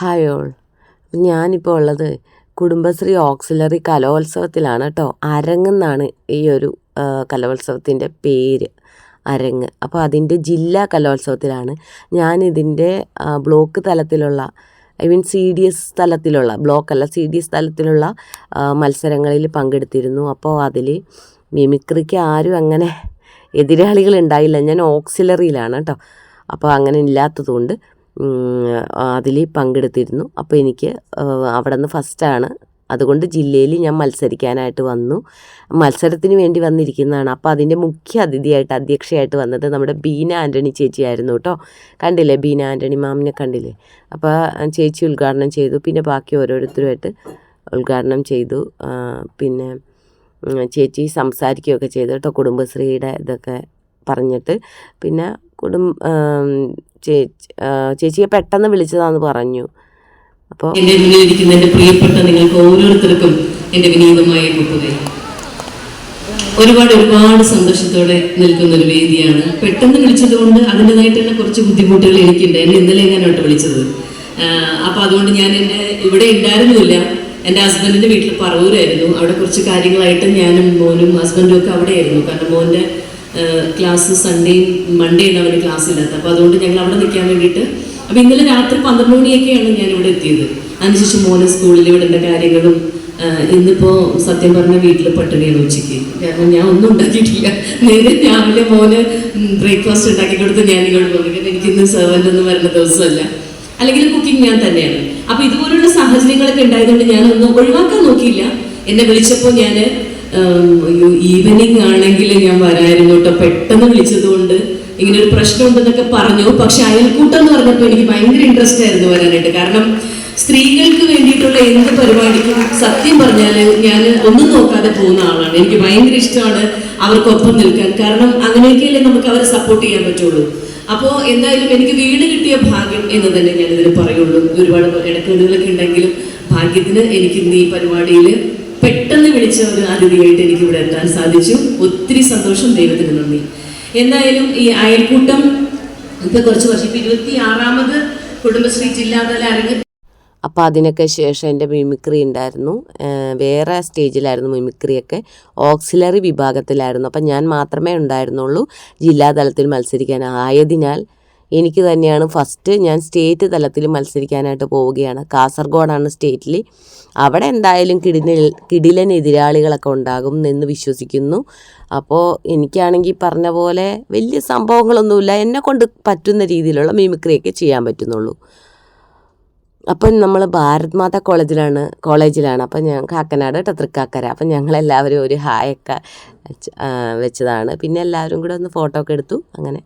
Hi all. ഞാനിപ്പോൾ ഉള്ളത് Kudumbashree auxiliary കലോത്സവത്തിലാണ് കേട്ടോ. അരങ്ങെന്നാണ് ഈ ഒരു കലോത്സവത്തിന്റെ പേര്. അരങ്ങ്. അപ്പോൾ അതിന്റെ ജില്ലാ കലോത്സവത്തിലാണ്. ഞാനിതിന്റെ ബ്ലോക്ക് തലത്തിലുള്ള I mean C D S തലത്തിലുള്ള ബ്ലോക്കല്ല സി ഡി എസ് തലത്തിലുള്ള മത്സരങ്ങളിൽ പങ്കെടുത്തിരുന്നു. അപ്പോൾ അതിൽ മിമിക്രിക്ക് ആരും അങ്ങനെ എതിരാളികൾ ഉണ്ടായില്ല. ഞാൻ ഓക്സിലറിയിലാണ് കേട്ടോ. അപ്പോൾ അങ്ങനെ ഇല്ലാത്തതുകൊണ്ട് അതിൽ പങ്കെടുത്തിരുന്നു. അപ്പോൾ എനിക്ക് അവിടെ നിന്ന് ഫസ്റ്റാണ് അതുകൊണ്ട് ജില്ലയിൽ ഞാൻ മത്സരിക്കാനായിട്ട് വന്നു. മത്സരത്തിന് വേണ്ടി വന്നിരിക്കുന്നതാണ്. അപ്പോൾ അതിന്റെ മുഖ്യ അതിഥിയായിട്ട് അധ്യക്ഷയായിട്ട് വന്നത് നമ്മുടെ ബീന ആന്റണി ചേച്ചിയായിരുന്നു കേട്ടോ. കണ്ടില്ലേ ബീന ആന്റണി മാമിനെ കണ്ടില്ലേ? അപ്പോൾ ചേച്ചി ഉദ്ഘാടനം ചെയ്തു. പിന്നെ ബാക്കി ഓരോരുത്തരുമായിട്ട് ഉദ്ഘാടനം ചെയ്തു. പിന്നെ ചേച്ചി സംസാരിക്കുകയൊക്കെ ചെയ്തു കേട്ടോ. കുടുംബശ്രീയുടെ ഇതൊക്കെ പറഞ്ഞിട്ട്. പിന്നെ കുടും ചേച്ചിയെ പെട്ടെന്ന് വിളിച്ചതാന്ന് പറഞ്ഞു. അപ്പോൾ എന്റെ മുന്നിലിരിക്കുന്ന എന്റെ പ്രിയപ്പെട്ട നിങ്ങൾക്ക് ഓരോരുത്തർക്കും എന്റെ വിനീതമായ മുപ്പതേ. ഒരുപാട് ഒരുപാട് സന്തോഷത്തോടെ നിൽക്കുന്ന ഒരു വേദിയാണ്. പെട്ടെന്ന് വിളിച്ചത് കൊണ്ട് അതിന്റെതായിട്ട് തന്നെ കുറച്ച് ബുദ്ധിമുട്ടുകൾ എനിക്കുണ്ട് എന്നെ ഇന്നലെ എങ്ങനെയാണ് വിളിച്ചത്. അപ്പോൾ അപ്പൊ അതുകൊണ്ട് ഞാൻ എന്റെ ഇവിടെ ഉണ്ടായിരുന്നില്ല എന്റെ ഹസ്ബൻഡിന്റെ വീട്ടിൽ പറവൂരായിരുന്നു. അവിടെ കുറച്ച് കാര്യങ്ങളായിട്ട് ഞാനും മോനും ഹസ്ബൻഡും ഒക്കെ അവിടെയായിരുന്നു. കാരണം മോന്റെ ക്ലാസ് സൺഡേയും മൺഡേയാണ് അവന് ക്ലാസ് ഇല്ലാത്ത അപ്പോൾ അതുകൊണ്ട് ഞങ്ങൾ അവിടെ നിൽക്കാൻ വേണ്ടിയിട്ട് അപ്പോൾ ഇന്നലെ രാത്രി പന്ത്രണ്ട് മണിയൊക്കെയാണ് ഞാൻ ഇവിടെ എത്തിയത്. അതിനുശേഷം മോനെ സ്കൂളിൽ വിടേണ്ട കാര്യങ്ങളും ഇന്നിപ്പോൾ ഇന്നിപ്പോ സത്യം പറഞ്ഞ വീട്ടിൽ പട്ടിണിയാണ് ഉച്ചയ്ക്ക്. കാരണം ഞാൻ ഒന്നും ഉണ്ടാക്കിയിട്ടില്ല. നേരെ രാവിലെ മോന് ബ്രേക്ക്ഫാസ്റ്റ് ഉണ്ടാക്കി കൊടുത്ത് ഞാൻ ഇങ്ങോട്ട് പോകുന്നു കാരണം എനിക്ക് ഇന്ന് സെർവന്റ് ഒന്നും വരുന്ന ദിവസമല്ല. അല്ലെങ്കിൽ കുക്കിംഗ് ഞാൻ തന്നെയാണ്. അപ്പോൾ ഇതുപോലുള്ള സാഹചര്യങ്ങളൊക്കെ ഉണ്ടായതുകൊണ്ട് ഞാനൊന്നും ഒഴിവാക്കാൻ നോക്കിയില്ല. എന്നെ വിളിച്ചപ്പോൾ ഞാൻ ഈവനിങ് ആണെങ്കിൽ ഞാൻ വരായിരുന്നു കേട്ടോ പെട്ടെന്ന് വിളിച്ചതുകൊണ്ട് ഇങ്ങനെ ഒരു പ്രശ്നം ഉണ്ടെന്നൊക്കെ പറഞ്ഞു. പക്ഷെ അയൽക്കൂട്ടം എന്ന് പറഞ്ഞപ്പോൾ എനിക്ക് ഭയങ്കര ഇൻട്രസ്റ്റ് ആയിരുന്നു വരാനായിട്ട്. കാരണം സ്ത്രീകൾക്ക് വേണ്ടിയിട്ടുള്ള എന്ത് പരിപാടിക്കും സത്യം പറഞ്ഞാൽ ഞാൻ ഒന്നും നോക്കാതെ പോകുന്ന ആളാണ്. എനിക്ക് ഭയങ്കര ഇഷ്ടമാണ് അവർക്കൊപ്പം നിൽക്കാൻ. കാരണം അങ്ങനെയൊക്കെയല്ലേ നമുക്ക് അവരെ സപ്പോർട്ട് ചെയ്യാൻ പറ്റുള്ളൂ. അപ്പോൾ എന്തായാലും എനിക്ക് വീട് കിട്ടിയ ഭാഗ്യം എന്ന് തന്നെ ഞാൻ പറയുള്ളൂ. ഒരുപാട് ഇടക്കേടുകളൊക്കെ ഉണ്ടെങ്കിലും ഭാഗ്യത്തിന് എനിക്ക് ഇന്ന് ഈ പരിപാടിയിൽ പെട്ടെന്ന് വിളിച്ച ഒരു അതിഥിയായിട്ട് എനിക്ക് ഇവിടെ എത്താൻ സാധിച്ചു. ഒത്തിരി സന്തോഷം ദൈവത്തിന് നന്ദി. എന്തായാലും ഈ അയൽക്കൂട്ടം ഇപ്പൊ കുറച്ച് വർഷം ഇപ്പൊ ഇരുപത്തി ആറാമത് കുടുംബശ്രീ ജില്ലാതല അരങ്ങ് അപ്പോൾ അതിനൊക്കെ ശേഷം എന്റെ മിമിക്രി ഉണ്ടായിരുന്നു. വേറെ സ്റ്റേജിലായിരുന്നു മിമിക്രിയൊക്കെ. ഓക്സിലറി വിഭാഗത്തിലായിരുന്നു. അപ്പം ഞാൻ മാത്രമേ ഉണ്ടായിരുന്നുള്ളൂ. ജില്ലാതലത്തിൽ മത്സരിക്കാൻ ആയതിനാൽ എനിക്ക് തന്നെയാണ് ഫസ്റ്റ് ഞാൻ സ്റ്റേറ്റ് തലത്തിൽ മത്സരിക്കാനായിട്ട് പോവുകയാണ്. കാസർഗോഡാണ് സ്റ്റേറ്റിൽ അവിടെ എന്തായാലും കിടിലിൽ കിടിലൻ എതിരാളികളൊക്കെ ഉണ്ടാകും എന്ന് വിശ്വസിക്കുന്നു. അപ്പോൾ എനിക്കാണെങ്കിൽ പറഞ്ഞ പോലെ വലിയ സംഭവങ്ങളൊന്നുമില്ല. എന്നെ കൊണ്ട് പറ്റുന്ന രീതിയിലുള്ള മിമിക്രിയൊക്കെ ചെയ്യാൻ പറ്റുന്നുള്ളൂ. അപ്പം നമ്മൾ ഭാരത് മാതാ കോളേജിലാണ് കോളേജിലാണ്. അപ്പം ഞാൻ കാക്കനാട് കേട്ടോ തൃക്കാക്കര അപ്പം ഞങ്ങളെല്ലാവരും ഒരു ഹായൊക്കെ വെച്ചതാണ്. പിന്നെ എല്ലാവരും കൂടെ ഒന്ന് ഫോട്ടോ ഒക്കെ എടുത്തു. അങ്ങനെ.